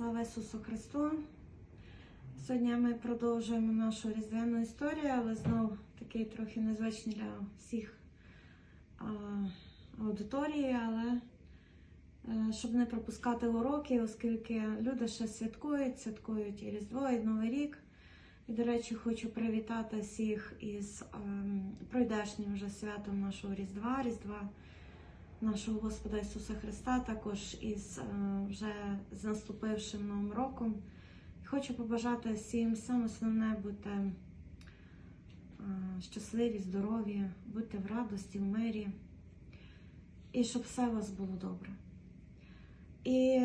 Слава Ісусу Христу! Сьогодні ми продовжуємо нашу різдвяну історію, але знов такий трохи незвичний для всіх а, аудиторії, але е, щоб не пропускати уроки, оскільки люди ще святкують, святкують і Різдво, і Новий рік. І, до речі, хочу привітати всіх із ем, пройдешнім вже святом нашого Різдва, Різдва нашого Господа Ісуса Христа, також із е, вже з наступившим Новим роком. Хочу побажати всім саме основне бути е, щасливі, здорові, бути в радості, в мирі, і щоб все у вас було добре. І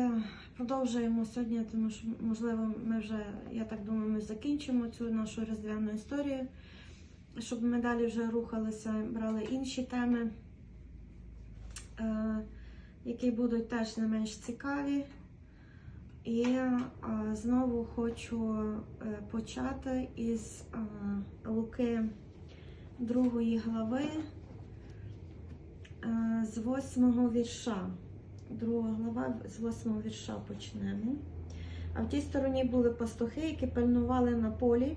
продовжуємо сьогодні, тому що, можливо, ми вже, я так думаю, ми закінчимо цю нашу різдвяну історію, щоб ми далі вже рухалися, брали інші теми, які будуть теж не менш цікаві. І е, знову хочу е, почати із е, Луки 2 глави е, з 8 вірша. Друга глава з 8 вірша почнемо. А в тій стороні були пастухи, які пильнували на полі,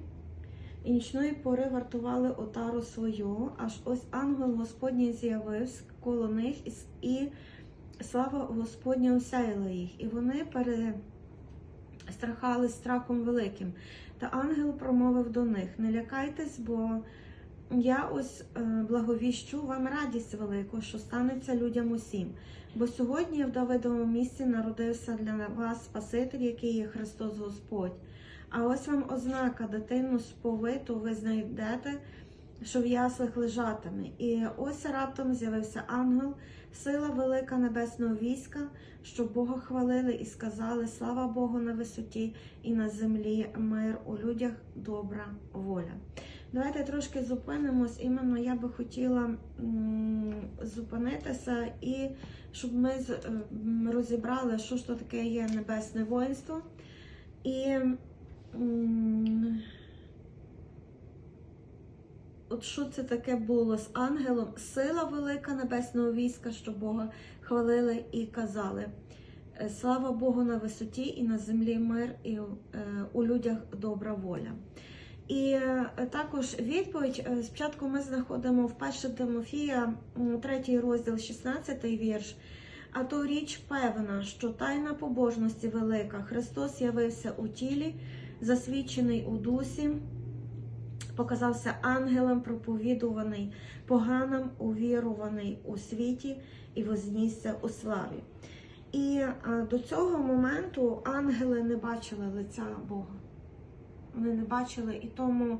і нічної пори вартували отару свою, аж ось ангел Господній з'явився коло них, і, слава Господня осяяла їх. І вони перестрахались страхом великим. Та ангел промовив до них: Не лякайтесь, бо я ось е, благовіщу вам радість велику, що станеться людям усім. Бо сьогодні в Давидовому місці народився для вас Спаситель, який є Христос Господь. А ось вам ознака, дитину сповиту ви знайдете, що в яслах лежатиме. І ось раптом з'явився ангел, сила велика небесного війська, що Бога хвалили і сказали: Слава Богу на висоті і на землі мир у людях добра воля. Давайте трошки зупинимось. Іменно я би хотіла зупинитися і щоб ми е, розібрали, що ж то таке є небесне воїнство. І от що це таке було з ангелом? Сила велика небесного війська, що Бога хвалили і казали. Е, Слава Богу на висоті і на землі мир, і е, у людях добра воля. І е, також відповідь спочатку ми знаходимо в 1 Тимофія, 3 розділ, 16 вірш. А то річ певна, що тайна побожності велика. Христос явився у тілі, засвідчений у дусі, показався ангелом, проповідуваний поганим, увіруваний у світі і вознісся у славі. І е, до цього моменту ангели не бачили лиця Бога. Вони не бачили, і тому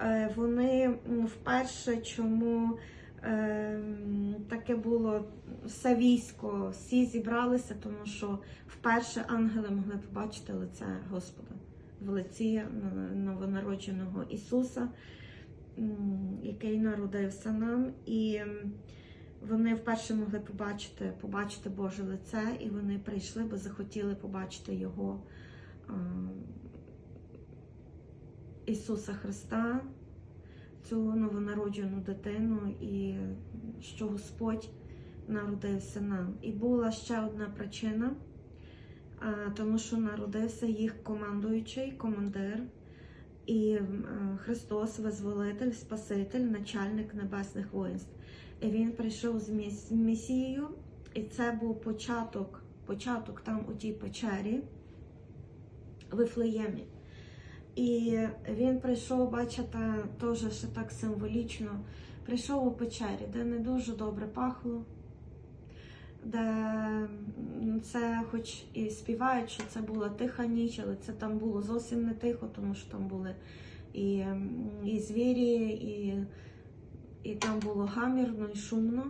е, вони вперше, чому е, таке було все військо, всі зібралися, тому що вперше ангели могли побачити лице Господа в лиці новонародженого Ісуса, який народився нам. І вони вперше могли побачити, побачити Боже лице, і вони прийшли, бо захотіли побачити Його. е, Ісуса Христа, цю новонароджену дитину, і що Господь народився нам. І була ще одна причина, тому що народився їх командуючий командир, і е, Христос, Визволитель, Спаситель, начальник небесних воїнств. І Він прийшов з міс- з Месією, і це був початок, початок там у тій печері в Вифлеємі. І він прийшов, бачите, теж ще так символічно. Прийшов у печері, де не дуже добре пахло, де це, хоч і співають, що це була тиха ніч, але це там було зовсім не тихо, тому що там були і, і звірі, і, і там було гамірно і шумно.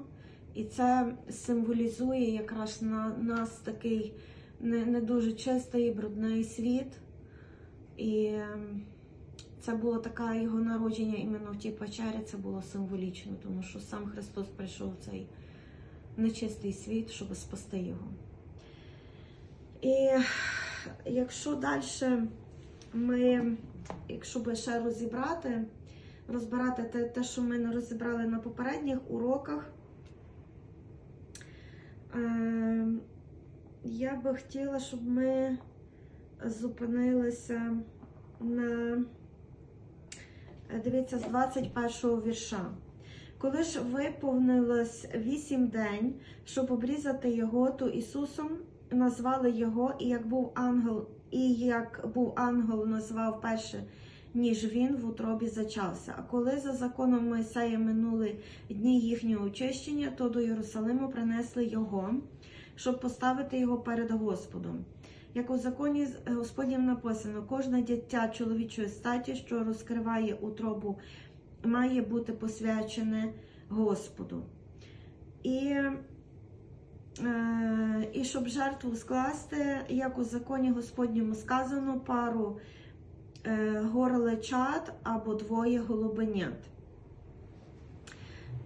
І це символізує якраз на нас такий не, не дуже чистий, брудний світ. І це було таке його народження іменно в тій печері, це було символічно, тому що сам Христос прийшов в цей нечистий світ, щоб спасти його. І якщо далі ми, якщо би ще розібрати, розбирати те, те, що ми не розібрали на попередніх уроках, ем, я би хотіла, щоб ми зупинилися на, е, дивіться, з 21 го вірша. Коли ж виповнилось вісім день, щоб обрізати його, то Ісусом назвали його, і як був ангел, і як був ангел назвав перше, ніж він в утробі зачався. А коли за законом Мойсея минули дні їхнього очищення, то до Єрусалиму принесли його, щоб поставити його перед Господом. Як у законі Господнім написано, кожне дитя чоловічої статі, що розкриває утробу, має бути посвячене Господу. І, е, і щоб жертву скласти, як у законі Господньому сказано, пару е, горличат або двоє голубенят.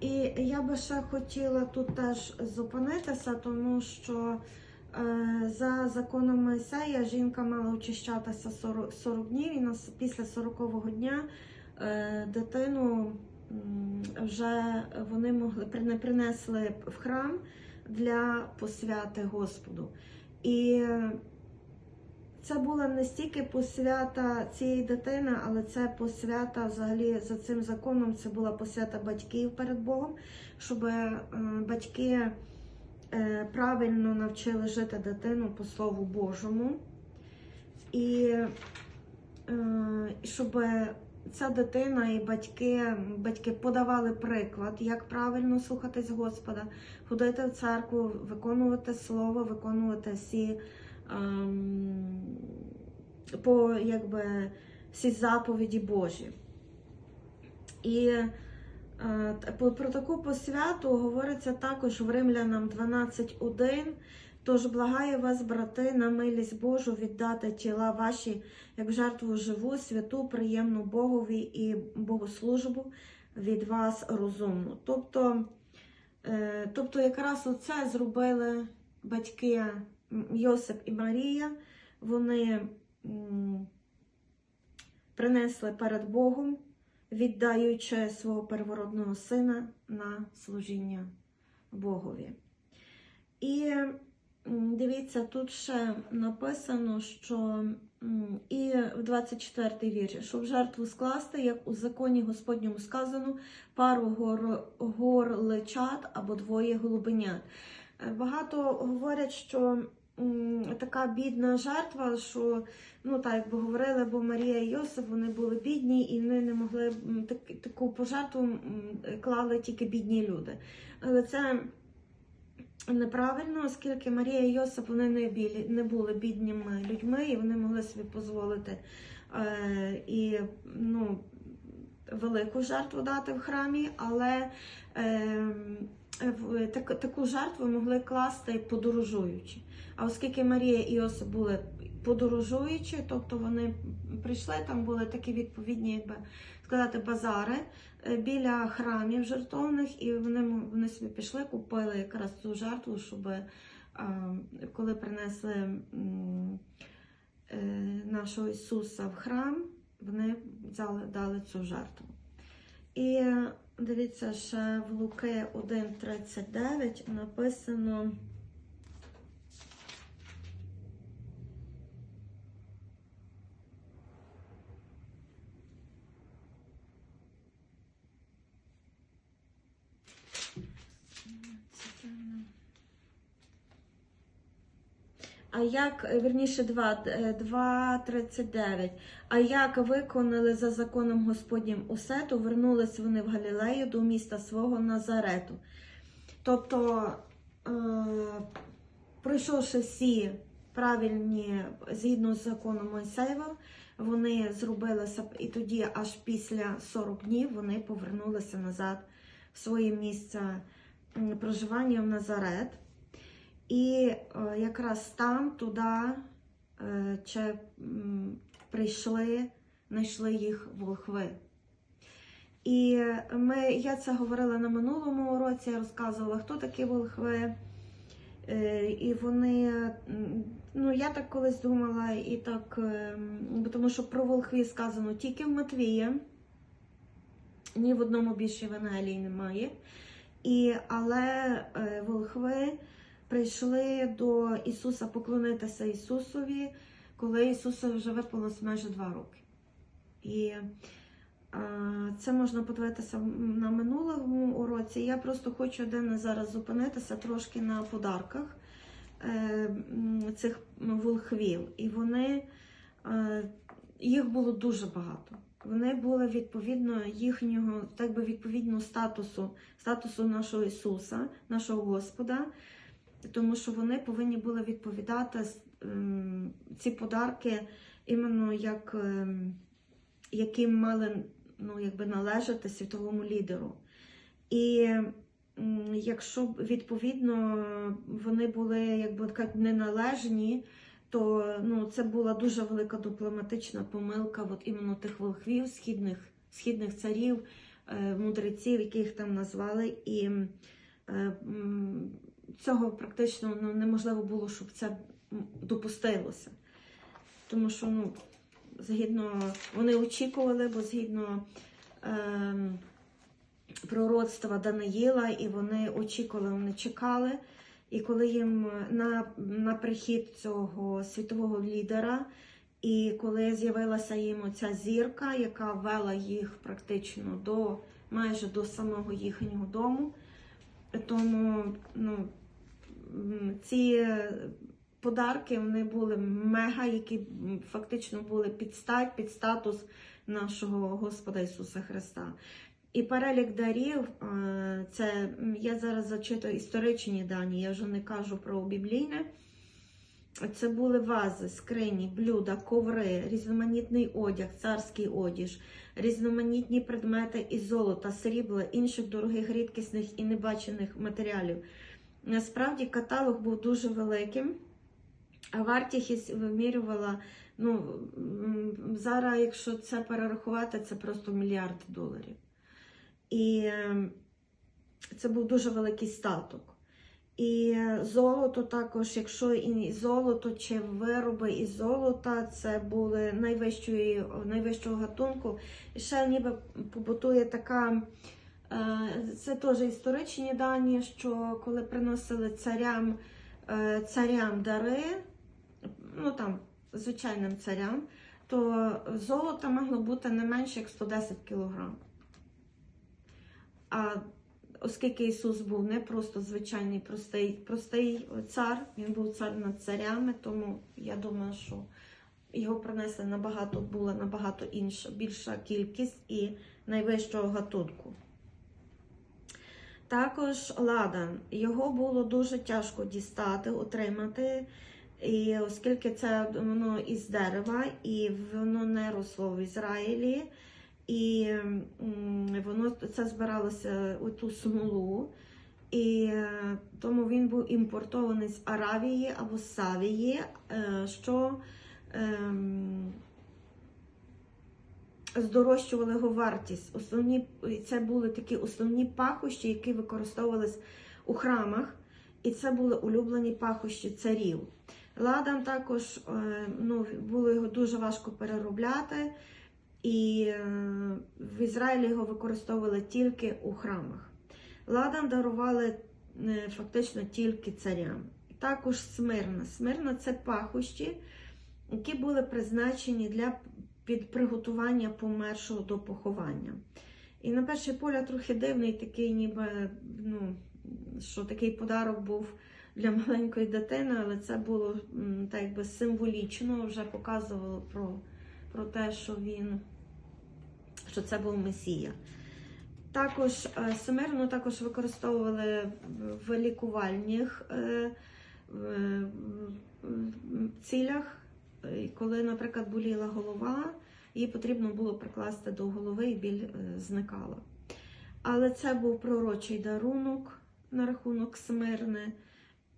І я би ще хотіла тут теж зупинитися, тому що е, за законом Мойсея жінка мала очищатися 40, 40 днів, і після 40-го дня дитину вже вони могли принесли в храм для посвяти Господу. І це була не стільки посвята цієї дитини, але це посвята взагалі за цим законом. Це була посвята батьків перед Богом, щоб е, батьки е, правильно навчили жити дитину по Слову Божому. І е, щоб ця дитина і батьки, батьки подавали приклад, як правильно слухатись Господа, ходити в церкву, виконувати слово, виконувати всі ем, по якби всі заповіді Божі. І е, про таку посвяту говориться також в Римлянам 12.1. Тож благаю вас, брати, на милість Божу віддати тіла ваші як жертву живу, святу, приємну Богові і богослужбу від вас розумну. Тобто, е, тобто якраз оце зробили батьки Йосип і Марія. Вони принесли перед Богом, віддаючи свого первородного сина на служіння Богові. І дивіться, тут ще написано, що і в 24 вірші, щоб жертву скласти, як у законі Господньому сказано, пару гор, горличат або двоє голубенят. Е, Багато говорять, що така бідна жертва, що ну так якби говорили, бо Марія і Йосип вони були бідні і вони не могли таку пожертву клали тільки бідні люди. Але це неправильно, оскільки Марія і Йосип вони не, білі, не були бідніми людьми, і вони могли собі дозволити е, і ну, велику жертву дати в храмі, але е, так, таку жертву могли класти подорожуючи. А оскільки Марія і Йосип були подорожуючі, тобто вони прийшли, там були такі відповідні, якби сказати, базари е, біля храмів жертовних, і вони, вони собі пішли, купили якраз цю жертву, щоб е, коли принесли е, нашого Ісуса в храм, вони взяли, дали цю жертву. І дивіться, ще в Луки 1.39 написано. Як, е, верніше, 2, е, 2.39. А як виконали за законом Господнім усе, то вернулись вони в Галілею до міста свого Назарету. Тобто, е, пройшовши всі правильні, згідно з законом Мойсеєвим, вони зробилися, і тоді аж після 40 днів вони повернулися назад в своє місце проживання в Назарет. І е, якраз там туди е, чи, прийшли, знайшли їх волхви. І ми, я це говорила на минулому уроці, я розказувала, хто такі волхви. Е, І вони, ну я так колись думала, і так, тому що про волхвів сказано тільки в Матвія, ні в одному більше Евангелії немає. І, але волхви прийшли до Ісуса поклонитися Ісусові, коли Ісусу вже виповнилось майже два роки. І це можна подивитися на минулому уроці. Я просто хочу один зараз зупинитися трошки на подарках е, цих волхвів. І вони, е, їх було дуже багато. Вони були відповідно їхнього, так би відповідно статусу, статусу нашого Ісуса, нашого Господа, тому що вони повинні були відповідати ем, ці подарки іменно як, ем, яким мали ну, якби належати світовому лідеру. І якщо відповідно вони були якби неналежні, то ну, це була дуже велика дипломатична помилка от іменно тих волхвів, східних, східних царів, е, мудреців, яких там назвали. І е, цього практично ну, неможливо було, щоб це допустилося. Тому що ну, згідно вони очікували, бо згідно ем, пророцтва Даниїла, і вони очікували, вони чекали. І коли їм на, на прихід цього світового лідера, і коли з'явилася їм оця зірка, яка вела їх практично до майже до самого їхнього дому, тому ну, ці подарки вони були мега, які фактично були під стать, під статус нашого Господа Ісуса Христа. І перелік дарів, е, це я зараз зачитую історичні дані, я вже не кажу про біблійне. Це були вази, скрині, блюда, коври, різноманітний одяг, царський одіж, різноманітні предмети із золота, срібла, інших дорогих, рідкісних і небачених матеріалів. Насправді каталог був дуже великим, а вартість вимірювала, ну, зараз, якщо це перерахувати, це просто мільярд доларів. І е, це був дуже великий статок. І золото також, якщо і золото чи вироби із золота, це були найвищої, найвищого гатунку. І ще ніби побутує така, е, це теж історичні дані, що коли приносили царям, е, царям дари, ну там, звичайним царям, то золото могло бути не менше як 110 кілограм. А оскільки Ісус був не просто звичайний простий, простий цар, він був цар над царями, тому я думаю, що його принесли набагато, була набагато інша, більша кількість і найвищого гатунку. Також ладан. Його було дуже тяжко дістати, отримати, і оскільки це воно із дерева, і воно не росло в Ізраїлі. І воно це збиралося у ту смолу, і е, тому він був імпортований з Аравії або Савії, е, що ем, здорожчували його вартість. Основні, це були такі основні пахощі, які використовувались у храмах, і це були улюблені пахощі царів. Ладан також е, ну, було його дуже важко переробляти. І е, в Ізраїлі його використовували тільки у храмах. Ладан дарували е, фактично тільки царям. Також смирна. Смирна це пахощі, які були призначені для під приготування помершого до поховання. І на перший погляд трохи дивний, такий, ніби, ну, що такий подарок був для маленької дитини, але це було так якби символічно, вже показувало про, про те, що він що це був Месія. Також е, семерну також використовували в лікувальних е, цілях, коли, наприклад, боліла голова, їй потрібно було прикласти до голови і біль е, зникала. Але це був пророчий дарунок на рахунок смирни,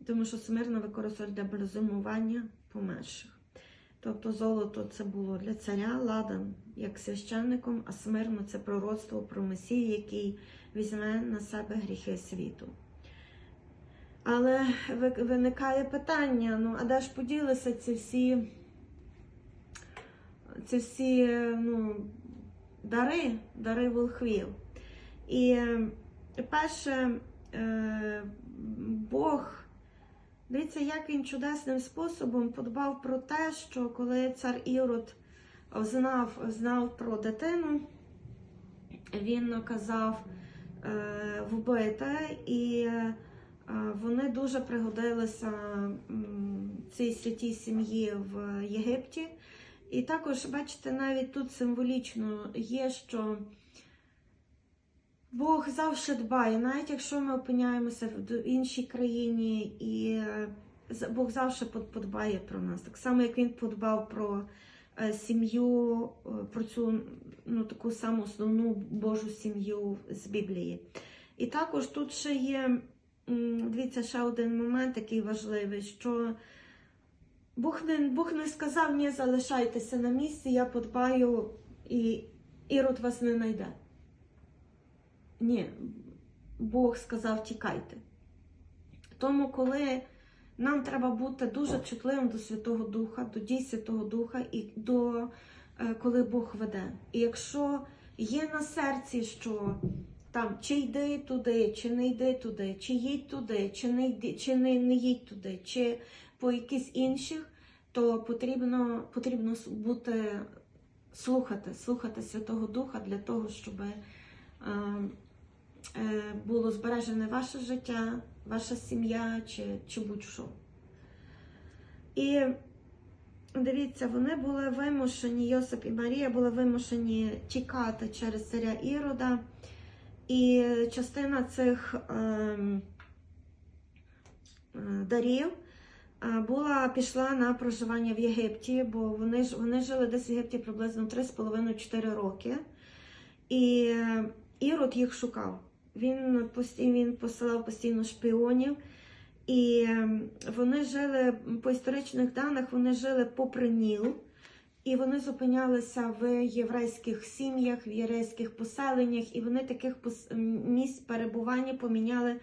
тому що смирна використовують для бальзамування померших. Тобто золото це було для царя, ладан як священником, а смирно це пророцтво про Месію, який візьме на себе гріхи світу. Але виникає питання: ну, а де ж поділися ці всі, ці всі ну, дари, дари волхвів? І перше, е, Бог Дивіться, як він чудесним способом подбав про те, що коли цар Ірод знав, знав про дитину, він наказав е, вбити, і е, вони дуже пригодилися цій святій сім'ї в Єгипті. І також, бачите, навіть тут символічно є, що Бог завжди дбає, навіть якщо ми опиняємося в іншій країні, і е, Бог завжди подбає про нас. Так само, як він подбав про е, сім'ю, е, про цю ну, таку саму основну Божу сім'ю з Біблії. І також тут ще є, дивіться, ще один момент такий важливий, що Бог не, Бог не сказав, ні, залишайтеся на місці, я подбаю, і Ірод вас не знайде. Ні, Бог сказав, тікайте. Тому, коли нам треба бути дуже чутливим до Святого Духа, до дій Святого Духа і до е, коли Бог веде. І якщо є на серці, що там чи йди туди, чи не йди туди, чи їдь туди, чи не йди, чи не, не їдь туди, чи по якісь інших, то потрібно, потрібно бути слухати, слухати Святого Духа для того, щоб е, е, було збережене ваше життя, ваша сім'я чи, чи будь-що. І дивіться, вони були вимушені, Йосип і Марія були вимушені тікати через царя Ірода. І частина цих ем, е, дарів е, була пішла на проживання в Єгипті, бо вони вони жили десь в Єгипті приблизно 3,5-4 роки. І е, Ірод їх шукав. Він він посилав постійно шпіонів. І ем, вони жили по історичних даних, вони жили попри Ніл, і вони зупинялися в єврейських сім'ях, в єврейських поселеннях, і вони таких місць перебування поміняли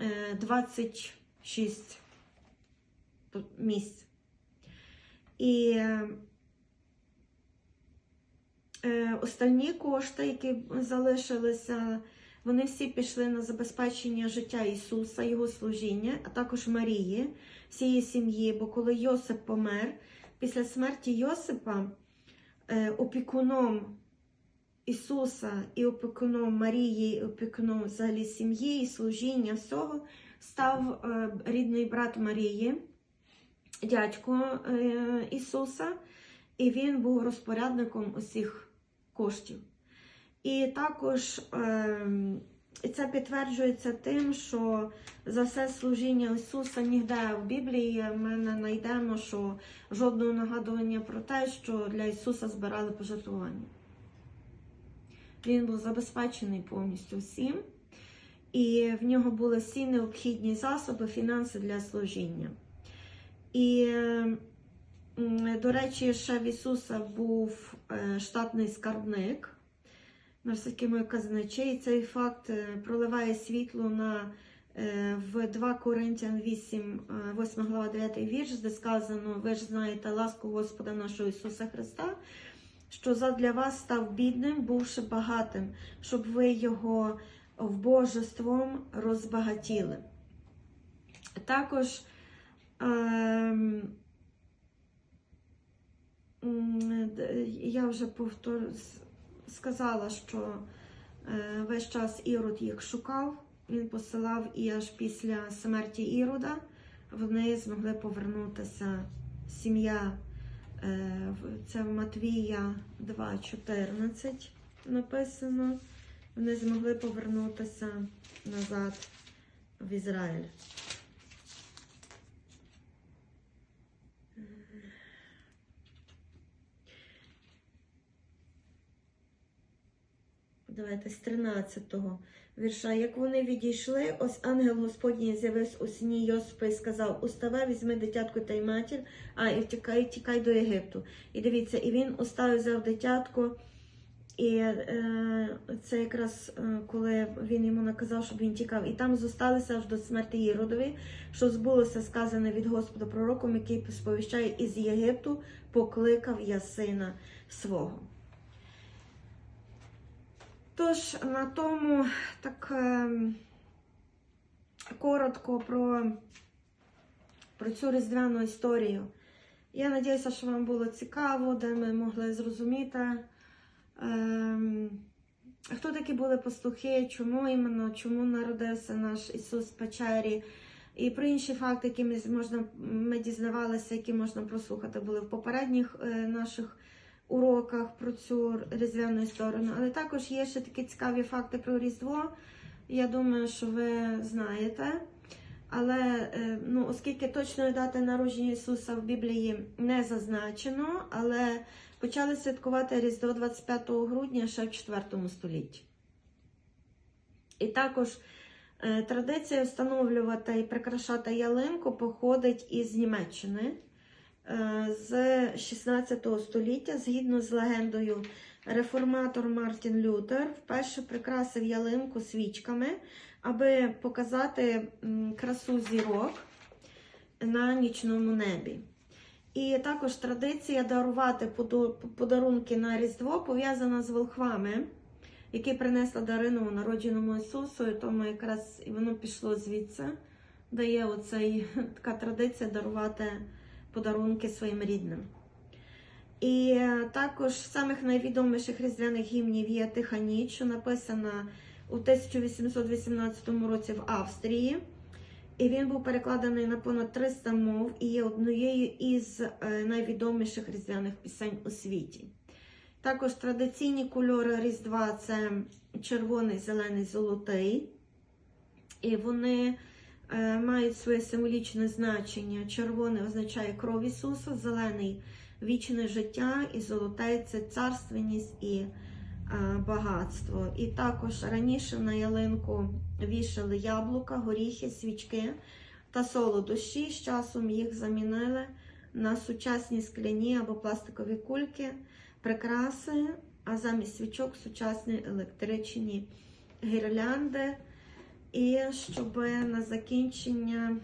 е, 26 місць. І е, е, остальні кошти, які залишилися, вони всі пішли на забезпечення життя Ісуса, Його служіння, а також Марії, всієї сім'ї. Бо коли Йосип помер, після смерті Йосипа е, опікуном Ісуса і опікуном Марії, і опікуном взагалі сім'ї і служіння всього став е, рідний брат Марії, дядько е, Ісуса, і він був розпорядником усіх коштів. І також ем, це підтверджується тим, що за все служіння Ісуса ніде в Біблії ми не знайдемо, що жодного нагадування про те, що для Ісуса збирали пожертвування. Він був забезпечений повністю всім, і в нього були всі необхідні засоби, фінанси для служіння. І, до речі, ще в Ісуса був е, штатний скарбник над всякими казначей. Цей факт е, проливає світло на е, в 2 Коринтян 8, е, 8 глава 9 вірш, де сказано: ви ж знаєте ласку Господа нашого Ісуса Христа, що задля вас став бідним, бувши багатим, щоб ви його вбожеством розбагатіли. Також ем, я вже повтор сказала, що е, весь час Ірод їх шукав, він посилав і аж після смерті Ірода вони змогли повернутися. Сім'я, е, це в Матвія 2.14 написано. Вони змогли повернутися назад в Ізраїль. Давайте з 13-го вірша. Як вони відійшли, ось ангел Господній з'явився у сні Йосипа і сказав: Уставай, візьми дитятку та й матір, а і втікай, тікай до Єгипту. І дивіться, і він уставив, взяв дитятко. І е, це якраз е, коли він йому наказав, щоб він тікав. І там зосталися аж до смерті Єродові, що збулося сказане від Господа пророком, який сповіщає із Єгипту, покликав я сина свого. Тож на тому так ем, коротко про про цю різдвяну історію. Я сподіваюся, що вам було цікаво, де ми могли зрозуміти, ем, хто такі були пастухи, чому іменно, чому народився наш Ісус в печері. І про інші факти, які ми, можна, ми дізнавалися, які можна прослухати, були в попередніх е, наших уроках про цю різдвяну історію. Але також є ще такі цікаві факти про Різдво. Я думаю, що ви знаєте. Але е, ну, оскільки точної дати народження Ісуса в Біблії не зазначено, але почали святкувати Різдво 25 грудня ще в 4 столітті. І також е, традиція встановлювати і прикрашати ялинку походить із Німеччини з 16 століття, згідно з легендою, реформатор Мартін Лютер вперше прикрасив ялинку свічками, аби показати красу зірок на нічному небі. І також традиція дарувати подарунки на Різдво пов'язана з волхвами, які принесли дарину народженому Ісусу, і тому якраз воно пішло звідси, де є оцей, така традиція дарувати подарунки своїм рідним. І е, також з самих найвідоміших різдвяних гімнів є Тиха ніч, що написана у 1818 році в Австрії. І він був перекладений на понад 300 мов і є однією із е, найвідоміших різдвяних пісень у світі. Також традиційні кольори Різдва це червоний, зелений, золотий. І вони мають своє символічне значення. Червоний означає кров Ісуса, зелений вічне життя, і золотий це царственність і е, багатство. І також раніше на ялинку вішали яблука, горіхи, свічки та солодощі. З часом їх замінили на сучасні скляні або пластикові кульки, прикраси, а замість свічок сучасні електричні гірлянди. І щоб на закінчення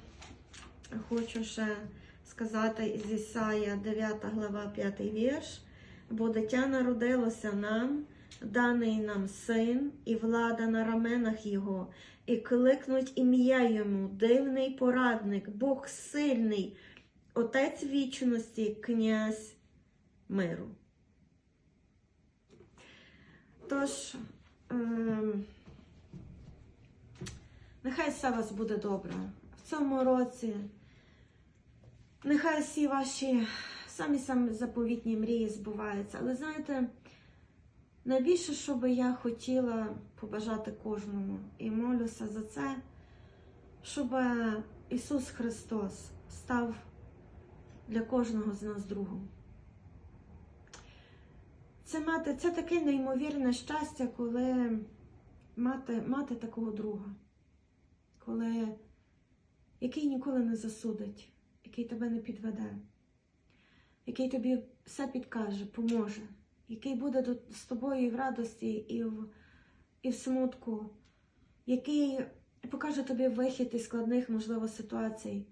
хочу ще сказати із Ісая 9 глава 5 вірш. Бо дитя народилося нам, даний нам син, і влада на раменах його, і кликнуть ім'я йому, дивний порадник, Бог сильний, Отець вічності, князь миру. Тож, ем, нехай все у вас буде добре в цьому році. Нехай всі ваші самі самі заповітні мрії збуваються. Але знаєте, найбільше, що би я хотіла побажати кожному, і молюся за це, щоб Ісус Христос став для кожного з нас другом. Це мати, це таке неймовірне щастя, коли мати, мати такого друга, коли, який ніколи не засудить який тебе не підведе, який тобі все підкаже, поможе, який буде з тобою і в радості, і в, і в смутку, який покаже тобі вихід із складних, можливо, ситуацій,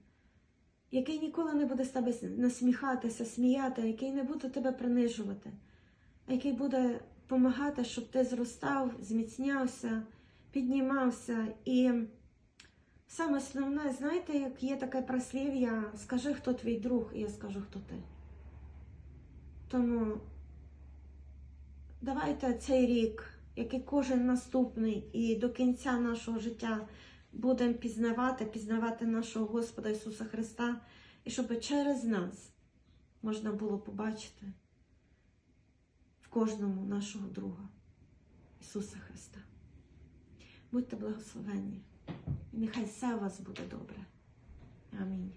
який ніколи не буде з тебе насміхатися, сміяти, який не буде тебе принижувати, а який буде допомагати, щоб ти зростав, зміцнявся, піднімався і. Саме основне, знаєте, як є таке прислів'я, скажи, хто твій друг, і я скажу, хто ти. Тому давайте цей рік, як і кожен наступний, і до кінця нашого життя будемо пізнавати, пізнавати нашого Господа Ісуса Христа, і щоб через нас можна було побачити в кожному нашого друга Ісуса Христа. Будьте благословенні. І нехай все у вас буде добре. Амінь.